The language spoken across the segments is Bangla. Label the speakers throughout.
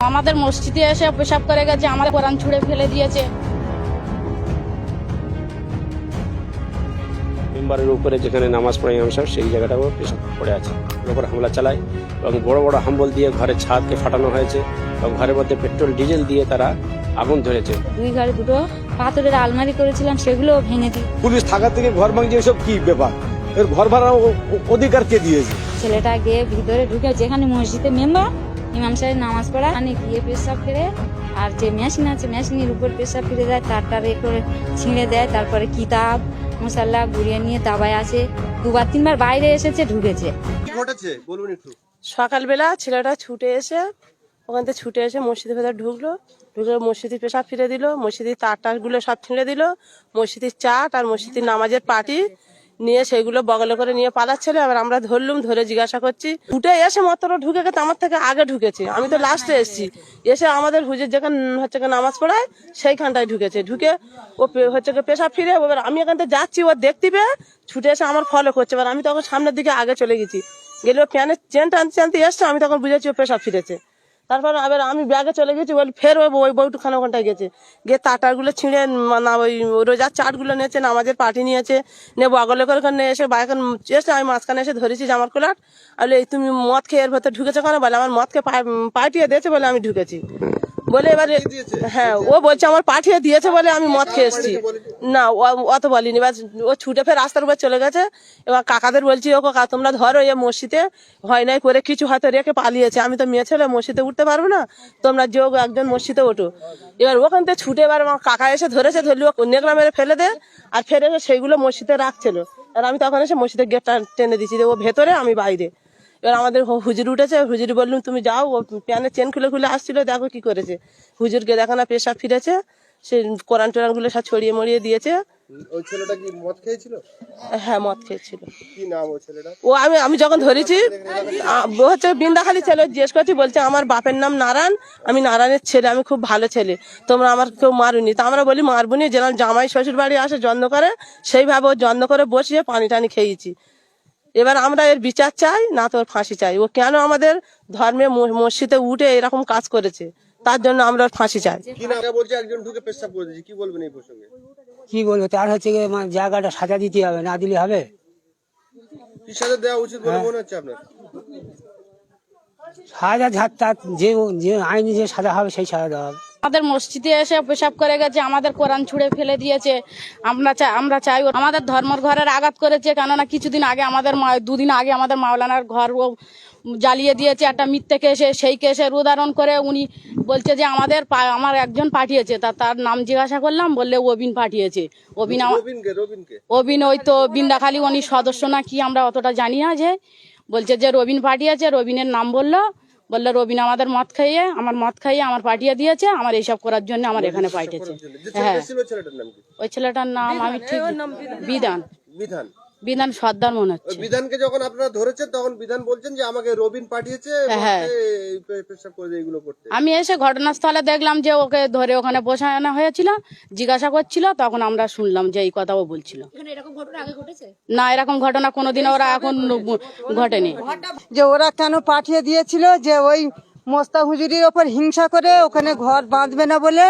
Speaker 1: আমাদের মসজিদে এসে পেশাব করে গেছে আমার কোরআন ছুঁড়ে ফেলে দিয়েছে।
Speaker 2: মেম্বারের উপরে যেখানে নামাজ পড়ে ইমাম সাহেব সেই জায়গাটাও পেশাব পড়ে আছে। উপর হামলা চালায় এবং বড় বড় হাম্বল দিয়ে ঘরের ছাদকে ফাটানো হয়েছে এবং ঘরের মধ্যে পেট্রোল ডিজেল দিয়ে তারা আগুন ধরেছে।
Speaker 1: দুই ঘরে দুটো পাথরের আলমারি করেছিলাম সেগুলো ভেঙে দিই।
Speaker 3: পুলিশ থাকা থেকে ঘর ভাঙছে এসব কি ব্যাপার? এর ঘর ভাড়া অধিকার কে দিয়েছে?
Speaker 1: ছেলেটা গিয়ে ভিতরে ঢুকে যেখানে মসজিদে মেম্বার ইমাম সাহেব নামাজ পড়া মানে গিয়ে পেশাব ফিরে আর যে মেশিন আছে মেশিনের উপর পেশাব ফিরে দেয় তারটার এ করে ছিঁড়ে দেয় তারপরে কিতাব মশাল্লা গুড়িয়ে নিয়ে দাবায় আছে দুবার তিনবার বাইরে এসেছে ঢুকেছে।
Speaker 4: সকালবেলা ছেলেটা ছুটে এসে ওখান থেকে ছুটে এসে মসজিদের ভেতর ঢুকলো। ঢুকে মসজিদের পেশাব ফিরে দিল মসজিদের তার টারগুলো সব ছিঁড়ে দিল মসজিদের চাট আর মসজিদের নামাজের পাটি নিয়ে সেগুলো বগলে করে নিয়ে পালাচ্ছিল, এবার আমরা ধরলুম, ধরে জিজ্ঞাসা করছি। ছুটে এসে মাত্র ঢুকে গেছে, আমার থেকে আগে ঢুকেছে। আমি তো লাস্টে এসেছি। এসে আমাদের হুজুর যেখানে, হচ্ছে নামাজ পড়ায়, সেইখানটায় ঢুকেছে। ঢুকে ও হচ্ছে পেশাব ফিরে, এবার আমি এখান থেকে যাচ্ছি, ও দেখতে পেয়ে ছুটে এসে আমার ফলো করছে। এবার আমি তখন সামনের দিকে আগে চলে গেছি। গেলে ও প্যানের চেন টানতে টানতে এসছে, আমি তখন বুঝেছি ও পেশাব ফিরেছে। তারপর আবার আমি ব্যাগে চলে গেছি, বলি ফের ওই ওই বউটুখানে ওখানটায় গেছে। গিয়ে তাটারগুলো ছিঁড়ে না, ওই রোজার চাটগুলো নিয়েছে, নামাজের পাটি নিয়েছে নিয়ে বগলে করে ওখানে এসে বাইখন এসে আমি মাঝখানে এসে ধরেছি জামার কোলাট আর, এই তুমি মদ খেয়ে এর ভেতর ঢুকেছো কেন? বলে, আমার মদকে পা- পাঠিয়ে দিয়েছে বলে আমি ঢুকেছি। বলে এবারে হ্যাঁ ও বলছে আমার পাঠিয়ে দিয়েছে বলে আমি মদ খেয়ে এসেছি। না অত বলিনি। এবার ও ছুটে ফের রাস্তার উপর চলে গেছে। এবার কাকাদের বলছি ও কাকা তোমরা ধরো এ মসজিদে। হয় নাই করে কিছু হয়তো রেখে পালিয়েছে। আমি তো মেয়ে ছেলে মসজিদে উঠতে পারব না। তোমরা যোগ একজন মসজিদে ওঠো। এবার ওখান থেকে ছুটে এবার আমার কাকা এসে ধরেছে ধরলি ও নেগলা মেরে ফেলে দে। আর ফের সেইগুলো মসজিদে রাখছিল। আর আমি তখন এসে মসজিদের গেটটা টেনে দিচ্ছি যে ও ভেতরে আমি বাইরে। এবার আমাদের হুজুর উঠেছে হুজুর বললুম তুমি যাও ও প্যানের চেন খুলে খুলে আসছিল দেখো কি করেছে। হুজুরকে দেখো না পেশাব ফিরেছে সে কোরআন টোরানগুলো সব ছড়িয়ে মড়িয়ে দিয়েছে।
Speaker 5: ওই ছেলেটা কি মদ খেয়েছিল?
Speaker 4: হ্যাঁ মদ খেয়েছিল।
Speaker 5: কি নাম ওই ছেলেটা
Speaker 4: ও আমি আমি যখন ধরেছি ও হচ্ছে বিন্দাখালি ছেলে জিজ্ঞেস করছি বলছে আমার বাপের নাম নারায়ণ আমি নারায়ণের ছেলে আমি খুব ভালো ছেলে তোমরা আমার কেউ মারুনি। তা আমরা বলি মারবুনি যেরকম জামাই শ্বশুর বাড়ি আসে যত্ন করে সেইভাবে ও যত্ন করে বসিয়ে পানি টানি খেয়েছি। এবার আমরা এর বিচার চাই না তোর ফাঁসি চাই। ও কেন আমাদের ধর্মে মসজিদে উঠে এরকম কাজ করেছে? তার জন্য আমরা ওর ফাঁসি চাই।
Speaker 5: কি নাম? এটা বলছে একজন ঢুকে পেশাব করে দিয়েছে। কি বলবেন এই প্রসঙ্গে?
Speaker 6: কি বলব? তার হচ্ছে জায়গাটা সাজা দিতে হবে না দিলে হবে?
Speaker 5: কি সাজা দেওয়া উচিত বলে মনে হচ্ছে আপনার?
Speaker 6: সাজা ঝাড় যে যে আইনি যে সাজা হবে সেই সাজা দেওয়া হবে।
Speaker 1: আমাদের মসজিদে এসে পেশাব করে গেছে আমাদের কোরআন ছুঁড়ে ফেলে দিয়েছে। আমরা চাই আমরা চাই আমাদের ধর্মের ঘরের আঘাত করেছে কেননা কিছুদিন আগে আমাদের মা- দুদিন আগে আমাদের মাওলানার ঘর জ্বালিয়ে দিয়েছে একটা মিথ্যে কেসে সেই কেসের উদাহরণ করে উনি বলছে যে আমাদের আমার একজন পাঠিয়েছে তা তার নাম জিজ্ঞাসা করলাম বললে অবিন পাঠিয়েছে। অবিন অবিন ওই তো বিন্দাখালী উনি সদস্য না কি আমরা অতটা জানি না যে বলছে যে রবিন পাঠিয়েছে রবিনের নাম বলল বলল রবিন আমাদের মদ খাইয়ে আমার মদ খাইয়ে আমার পাঠিয়ে দিয়েছে আমার এইসব করার জন্য আমার এখানে পাঠিয়েছে। হ্যাঁ। ওই ছেলেটার নাম আমি ঠিক বিধান।
Speaker 5: বিধান।
Speaker 1: বিধান সর্দার মনে হচ্ছে।
Speaker 5: বিধানকে যখন আপনারা ধরেছেন তখন বিধান বলছেন যে আমাকে রবিন পাঠিয়েছে
Speaker 1: হ্যাঁ।
Speaker 5: পেশাব করে এগুলো করতে।
Speaker 1: আমি এসে ঘটনাস্থলে দেখলাম যে ওকে ধরে ওখানে বসানো হয়েছিল জিজ্ঞাসা করছিল তখন আমরা শুনলাম যে এই কথা ও বলছিল। না এরকম ঘটনা কোনোদিনও ওরা এখন ঘটেনি
Speaker 7: যে ওরা কেন পাঠিয়ে দিয়েছিল যে ওই মোস্তা হুজুরির ওপর হিংসা করে ওখানে ঘর বাঁধবে না বলে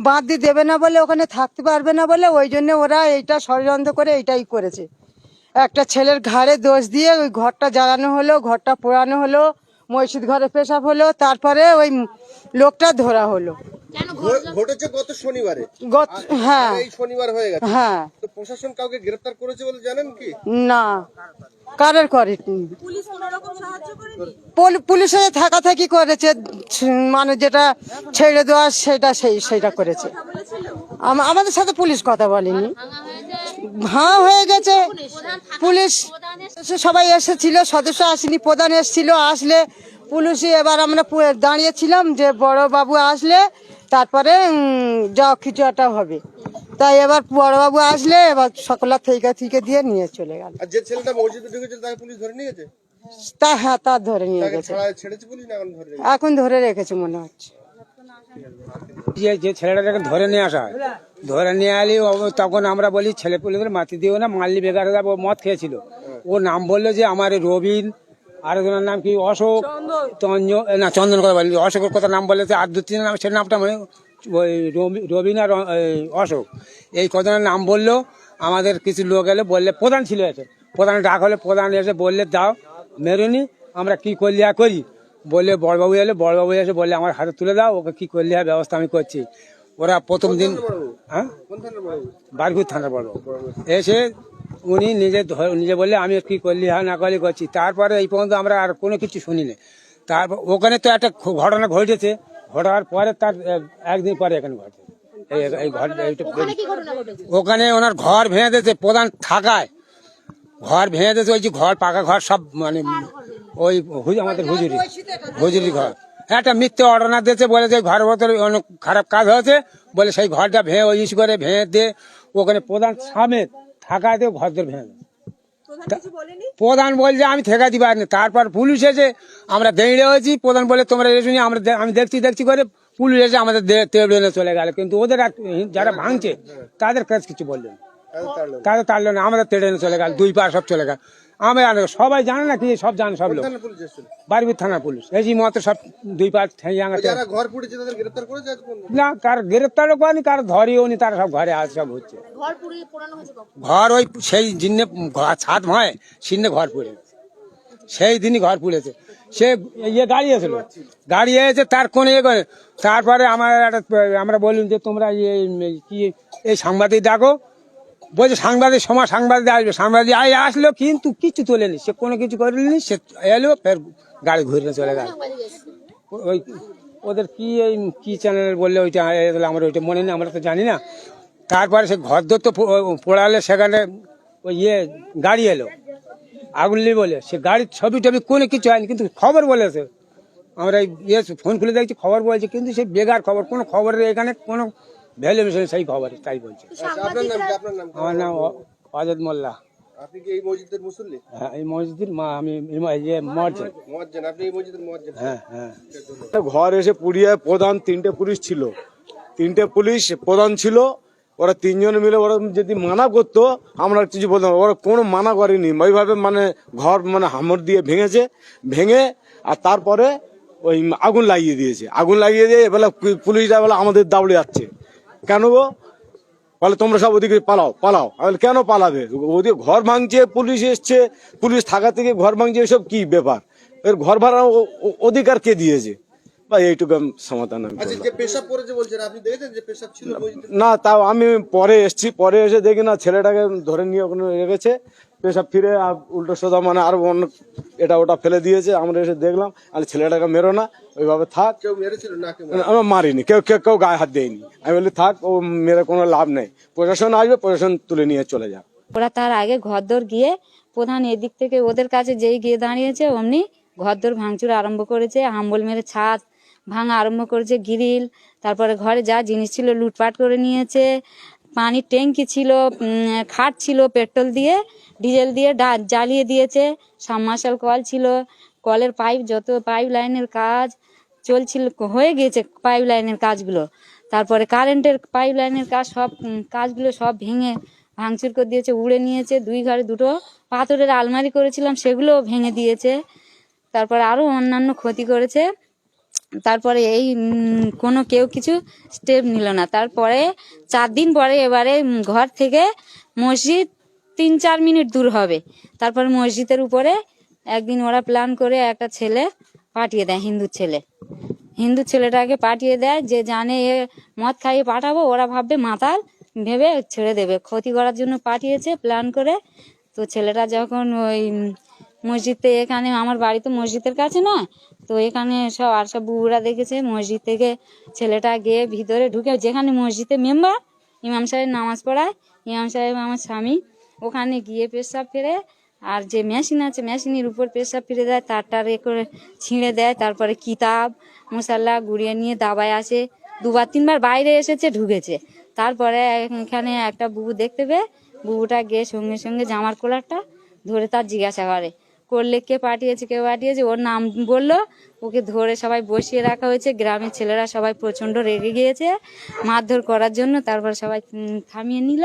Speaker 7: বাঁধতে দেবে না বলে ওখানে থাকতে পারবে না বলে ওই জন্য ওরা এইটা ষড়যন্ত্র করে এইটাই করেছে। একটা ছেলের ঘাড়ে দোষ দিয়ে ওই ঘরটা জ্বালানো হলো ঘরটা পোড়ানো হলো মসজিদ ঘরে পেশাব হলো তারপরে ওই লোকটা ধরা হলো।
Speaker 5: ঘটেছে গত শনিবারে।
Speaker 7: হ্যাঁ।
Speaker 5: এই শনিবার হয়ে গেছে।
Speaker 7: হ্যাঁ।
Speaker 5: তো প্রশাসন কাউকে গ্রেফতার করেছে বলে জানেন কি?
Speaker 7: না। কারের করে পুলিশে থাকা থাকি করেছে মানে যেটা ছেড়ে দেওয়া সেটা সেই সেটা করেছে। আমাদের সাথে পুলিশ কথা বলেনি। হ্যাঁ হয়ে গেছে। পুলিশ সবাই এসেছিল সদস্য আসেনি প্রধান এসেছিল আসলে পুলিশই এবার আমরা দাঁড়িয়েছিলাম যে বড় বাবু আসলে তারপরে যা কিছু একটা হবে। তাই এবার বড়বাবু আসলে এবার সকলা থেকে থেকে দিয়ে নিয়ে চলে গেল।
Speaker 5: আর যে ছেলেটা মসজিদে ঢুকেছিল তাকে পুলিশ ধরে নিয়ে গেছে?
Speaker 7: তা হ্যাঁ তা ধরে নিয়ে গেছে।
Speaker 5: পুলিশ? এখন ধরে রেখেছে
Speaker 7: মনে হচ্ছে।
Speaker 6: যে যে ছেলেটাকে ধরে নিয়ে আসা হয় ধরে নিয়ে আলি তখন আমরা বলি ছেলে পুলেদের মাতি দিও না মারলি বেকার হয়ে যাবে, মদ খেয়েছিল। ও নাম বলল যে আমার রবিন আরেকজনের নাম কি অশোক? না চন্দন কথা বলি অশোকের কথা নাম বলেছে আর দু তিনের নাম সে নামটা মানে ওই রবি- রবিনা র- অশোক। এই কজনের নাম বলল আমাদের কিছু লোক এলে বললে প্রধান ছিল এসে প্রধান ডাক হলে প্রধান এসে বললে দাও মেরুনি আমরা কি করলে আর করি? বললে বড়বাবু এলে বড়বাবু এসে বললে আমার হাতে তুলে দাও ওকে কি করলে আর ব্যবস্থা আমি করছি। ওরা প্রথম দিন হ্যাঁ?
Speaker 5: কোন থানার বড়
Speaker 6: বারকুর থানার বড় এসে উনি নিজে নিজে বললে আমি কি করলি হ্যাঁ না করলি করছি। তারপরে এই পর্যন্ত আমরা আর কোনো কিছু শুনি শুনিনি। তারপর ওখানে তো একটা ঘটনা ঘটেছে। ঘটার পরে তার একদিন পরে এখানে ঘটে। এই এই ঘর ওখানে ওনার ঘর ভেঙে দিয়েছে প্রধান থাকায়। ঘর ভেঙে দিয়েছে ওই যে ঘর পাকা ঘর সব মানে ওই আমাদের হুজুরি হুজুরি ঘর। একটা মিথ্যে অর্ডার দিয়েছে বলে যে ঘরের ভেতরে অনেক খারাপ কাজ হয়েছে। বলে সেই ঘরটা ভেঙে ওই ইস্যু করে ভেঙে দিয়ে ওখানে প্রধান সামেত থাকা দিয়ে ঘর ধরে ভেঙে। প্রধান বলছে আমি ঠেকা দিবার পারিনি তারপর পুলিশ এসে আমরা দেড়ে হয়েছি প্রধান বলে তোমরা এসে আমরা আমি দেখছি দেখছি করে পুলিশ এসে আমাদের তেড়ে চলে গেল। কিন্তু ওদের যারা ভাঙছে তাদের কাছে কিছু বললেন তাদের তাড়লো না। আমাদের তেড়ে চলে গেল দুই পা সব চলে গেল। আমি আর সবাই জানে না কি সব জানে সব লোক। বারবির থানা পুলিশ। এই যে মতো সব দুই পা ঠেঙে
Speaker 5: ঘর পুড়েছে তাদের গ্রেফতার করেছে
Speaker 6: না কার গ্রেপ্তারও করেনি কার ধরিও নি তারা সব ঘরে আজ সব হচ্ছে। ঘর ওই সেই জিন্নে ঘর- ছাদ ভয় সিন্নে ঘর পুড়ে। সেই দিনই ঘর পুড়েছে। সে ইয়ে গাড়ি এসেছিল গাড়ি এসে তার কোন ইয়ে করে। তারপরে আমার একটা আমরা বললাম যে তোমরা ইয়ে কি এই সাংবাদিক ডাকো বলছে, সাংবাদিক সময় সাংবাদিক আসবে। সাংবাদিক আই আসলো, কিন্তু কিছু তোলেনি। সে কোনো কিছু করেনি, সে এলো, ফের গাড়ি ঘুরে চলে গেল। ওই ওদের কি এই, কি চ্যানেল বললে ওইটা আমার ওইটা মনে নেই, আমরা তো জানি না। তারপরে সে ঘর দর তো পোড়ালে, সেখানে ওই ইয়ে গাড়ি এলো। আগুনলি বলে, সে গাড়ির ছবি টবি কোনো কিছু হয়নি, কিন্তু খবর বলেছে। আমরা ইয়ে ফোন খুলে দেখছি, খবর বলছে, কিন্তু সে বেগার খবর, কোনো খবরের এখানে কোনো ভ্যালুয়েশন সেই খবর তাই বলছে।
Speaker 5: আপনার নাম কি? আপনার নাম কি?
Speaker 6: আমার নাম অজত মোল্লা।
Speaker 5: আপনি কি এই মসজিদের মুসল্লি?
Speaker 6: হ্যাঁ এই মসজিদের মা আমি ইয়ে
Speaker 5: আপনি এই মসজিদের
Speaker 6: হ্যাঁ হ্যাঁ।
Speaker 3: ঘর এসে পুড়িয়ে প্রধান তিনটে পুলিশ ছিল। তিনটে পুলিশ প্রধান ছিল ওরা তিনজন মিলে ওরা যদি মানা করতো আমরা কিছু বলতাম ওরা কোনো মানা করেনি। ওইভাবে মানে ঘর মানে হামর দিয়ে ভেঙেছে ভেঙে আর তারপরে ওই আগুন লাগিয়ে দিয়েছে। আগুন লাগিয়ে দিয়ে এবেলা পুলিশরা বলে আমাদের দাউড়ে যাচ্ছে। কেন গো? বলে তোমরা সব ওদিকে পালাও পালাও। আমি কেন পালাবে? ওদিকে ঘর ভাঙছে পুলিশ এসছে। পুলিশ থাকা থেকে ঘর ভাঙছে এসব কি ব্যাপার? এর ঘর ভাড়া অধিকার কে দিয়েছে? বা এইটুকু সমাধান আমি
Speaker 5: আচ্ছা
Speaker 3: না তাও আমি পরে এসছি পরে এসে দেখি না ছেলেটাকে ধরে নিয়ে ওখানে রেখেছে। পেশাব ফিরে আর উল্টো সোজা মানে আর অন্য এটা ওটা ফেলে দিয়েছে আমরা এসে দেখলাম আর ছেলেটাকে মেরো না ওইভাবে থাক।
Speaker 5: কেউ মেরেছিল না কেউ?
Speaker 3: আমরা মারিনি কেউ কেউ কেউ গায়ে হাত দেয়নি। আমি বলি থাক ও মেরে কোনো লাভ নেই। প্রশাসন আসবে প্রশাসন তুলে নিয়ে চলে যাক।
Speaker 8: ওরা তার আগে ঘর ঘরদোর গিয়ে প্রধান এদিক থেকে ওদের কাছে যেই গিয়ে দাঁড়িয়েছে অমনি ঘরদোর ভাঙচুর আরম্ভ করেছে হাম্বল মেরে ছাদ ভাঙা আরম্ভ করেছে গ্রিল তারপরে ঘরে যা জিনিস ছিল লুটপাট করে নিয়েছে পানির ট্যাঙ্কি ছিল খাট ছিল, পেট্রোল দিয়ে, ডিজেল দিয়ে ডা- জ্বালিয়ে দিয়েছে। সাবমার্শাল কল ছিল, কলের পাইপ, যত পাইপ লাইনের কাজ চলছিল, হয়ে গিয়েছে পাইপ লাইনের কাজগুলো। তারপরে কারেন্টের পাইপ লাইনের কাজ সব কাজগুলো সব ভেঙে ভাঙচুর করে দিয়েছে, উড়ে নিয়েছে। দুই ঘরে দুটো পাথরের আলমারি করেছিলাম সেগুলো ভেঙে দিয়েছে। তারপর আরও অন্যান্য ক্ষতি করেছে। তারপরে এই কোনো কেউ কিছু স্টেপ নিল না। তারপরে চার দিন পরে এবারে ঘর থেকে মসজিদ তিন চার মিনিট দূর হবে। তারপরে মসজিদের উপরে একদিন ওরা প্ল্যান করে একটা ছেলে পাঠিয়ে দেয়, হিন্দু ছেলে। হিন্দু ছেলেটাকে পাঠিয়ে দেয়, যে জানে এ মদ খাইয়ে পাঠাবো, ওরা ভাববে মাতাল, ভেবে ছেড়ে দেবে। ক্ষতি করার জন্য পাঠিয়েছে প্ল্যান করে। তো ছেলেটা যখন ওই মসজিদে, এখানে আমার বাড়ি তো মসজিদের কাছে নয় তো এখানে সব আর সব বুবুরা দেখেছে, মসজিদ থেকে ছেলেটা গিয়ে ভিতরে ঢুকে, যেখানে মসজিদে মেম্বার, ইমাম সাহেব নামাজ পড়ায়, ইমাম সাহেব আমার স্বামী, ওখানে গিয়ে পেশাব ফেরে আর যে মেশিন আছে, মেশিনের উপর পেশাব ফিরে দেয় তারটার এ করে ছিঁড়ে দেয়, তারপরে কিতাব, মশাল্লা গুড়িয়ে নিয়ে দাবায় আসে, দুবার তিনবার বাইরে এসেছে, ঢুকেছে। তারপরে এখানে একটা বুবু দেখতে পেয়ে, বুবুটা গিয়ে সঙ্গে সঙ্গে জামার কলারটা ধরে তার জিজ্ঞাসা করে করলে কে পাঠিয়েছে কে পাঠিয়েছে ওর নাম বলল ওকে ধরে সবাই বসিয়ে রাখা হয়েছে গ্রামের ছেলেরা সবাই প্রচণ্ড রেগে গিয়েছে মারধর করার জন্য তারপর সবাই থামিয়ে নিল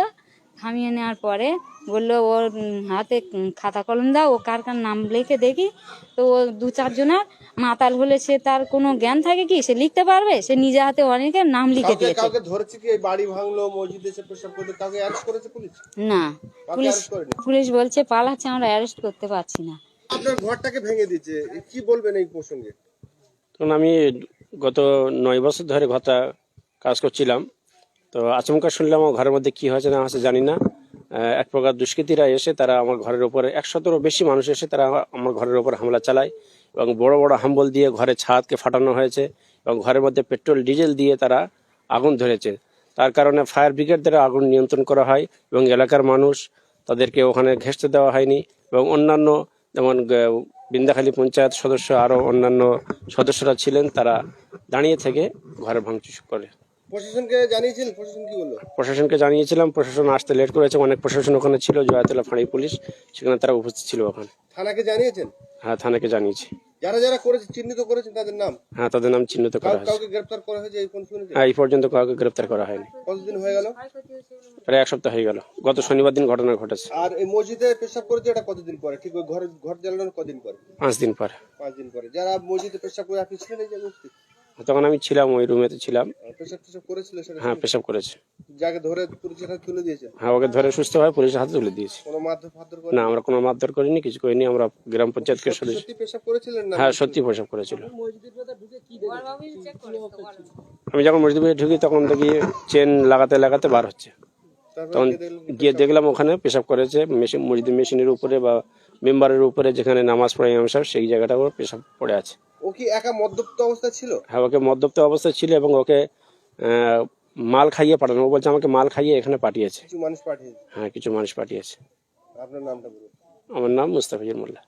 Speaker 8: থামিয়ে নেওয়ার পরে বলল ওর হাতে খাতা কলম দাও ও কার কার নাম লিখে দেখি তো ও দু চারজনের মাতাল হলে সে তার কোনো জ্ঞান থাকে কি? সে লিখতে পারবে? সে নিজে হাতে অনেকের নাম লিখে দিয়েছে।
Speaker 5: কাউকে ধরেছে কি বাড়ি ভাঙলো মসজিদে এসে পেশাব করতে কাউকে অ্যারেস্ট করেছে পুলিশ?
Speaker 8: না পুলিশ পুলিশ বলছে পালাচ্ছে আমরা অ্যারেস্ট করতে পারছি না।
Speaker 5: আপনার ঘরটাকে ভেঙে দিচ্ছে কি বলবেন এই প্রসঙ্গে?
Speaker 2: কারণ আমি গত নয় বছর ধরে ঘরটা কাজ করছিলাম। তো আচমকা শুনলাম আমার ঘরের মধ্যে কি হয়েছে না হয়েছে, জানি না। এক প্রকার দুষ্কৃতীরা এসে তারা আমার ঘরের উপরে, একশতেরও বেশি মানুষ এসে তারা আমার ঘরের উপর হামলা চালায় এবং বড় বড় হাম্বল দিয়ে ঘরের ছাদকে ফাটানো হয়েছে এবং ঘরের মধ্যে পেট্রোল, ডিজেল দিয়ে তারা আগুন ধরেছে। তার কারণে ফায়ার ব্রিগেড দ্বারা আগুন নিয়ন্ত্রণ করা হয় এবং এলাকার মানুষ তাদেরকে ওখানে ঘেঁষতে দেওয়া হয়নি এবং অন্যান্য যেমন বৃন্দাখালী পঞ্চায়েত সদস্য আরও অন্যান্য সদস্যরা ছিলেন তারা দাঁড়িয়ে থেকে ঘরে ভাঙচুর করে।
Speaker 5: প্রশাসনকে জানিয়েছিলেন? প্রশাসন কি বলল?
Speaker 2: প্রশাসনকে জানিয়েছিলাম প্রশাসন আসতে লেট করেছে অনেক প্রশাসন ওখানে ছিল জয়াতলা ফাঁড়ি পুলিশ সেখানে তারা উপস্থিত ছিল ওখানে।
Speaker 5: থানাকে জানিয়েছেন?
Speaker 2: হ্যাঁ থানাকে জানিয়েছি।
Speaker 5: যারা যারা করেছে চিহ্নিত করেছেন তাদের নাম?
Speaker 2: হ্যাঁ তাদের নাম চিহ্নিত করা হয়েছে।
Speaker 5: কাউকে গ্রেফতার করা হয়েছে এই শুনেছেন?
Speaker 2: হ্যাঁ এই পর্যন্ত কাউকে গ্রেফতার করা হয়নি।
Speaker 5: কতদিন হয়ে গেল?
Speaker 2: প্রায় এক সপ্তাহ হয়ে গেল। গত শনিবার দিন ঘটনা ঘটেছে।
Speaker 5: আর এই মসজিদে পেশাব করেছে এটা কতদিন পরে? ঠিক ওই ঘর ঘর জ্বালানোর কদিন পরে?
Speaker 2: পাঁচ দিন পরে।
Speaker 5: পাঁচ দিন পরে। যারা মসজিদে পেশাব করে আপনি ছিলেন এই যে
Speaker 2: তখন আমি ছিলাম ওই রুমেতে ছিলাম।
Speaker 5: আহ, পেশাব টেশাব করেছিল সেটা
Speaker 2: হ্যাঁ পেশাব করেছে।
Speaker 5: যাকে ধরে পুলিশের হাতে তুলে দিয়েছেন
Speaker 2: হ্যাঁ ওকে ধরে সুস্থ সুস্থভাবে পুলিশের হাতে তুলে দিয়েছি। না আমরা কোনো মারধর করিনি কিছু করিনি আমরা গ্রাম পঞ্চায়েতকে সদস্য।
Speaker 5: সত্যি পেশাব করেছিলেন না?
Speaker 2: হ্যাঁ সত্যি পেশাব করেছিল। আমি যখন মসজিদ ঢুকি তখন দেখি চেন লাগাতে লাগাতে বার হচ্ছে। তখন
Speaker 5: গিয়ে
Speaker 2: গিয়ে দেখলাম ওখানে পেশাব করেছে মেশিন মসজিদ মেশিনের উপরে বা মেম্বারের উপরে যেখানে নামাজ পড়ে ইমাম সাহেব সেই জায়গাটা ওর পেশাব পড়ে আছে।
Speaker 5: ও কি একা মদ্যপ্ত অবস্থায় ছিল?
Speaker 2: হ্যাঁ ওকে মদ্যপ্ত অবস্থায় ছিল এবং ওকে মাল খাইয়ে পাঠানো। ও বলছে আমাকে মাল খাইয়ে এখানে পাঠিয়েছে।
Speaker 5: কিছু মানুষ পাঠিয়েছে।
Speaker 2: হ্যাঁ কিছু মানুষ পাঠিয়েছে।
Speaker 5: আপনার নামটা বলুন।
Speaker 2: আমার নাম মুস্তাফিজুর মোল্লা।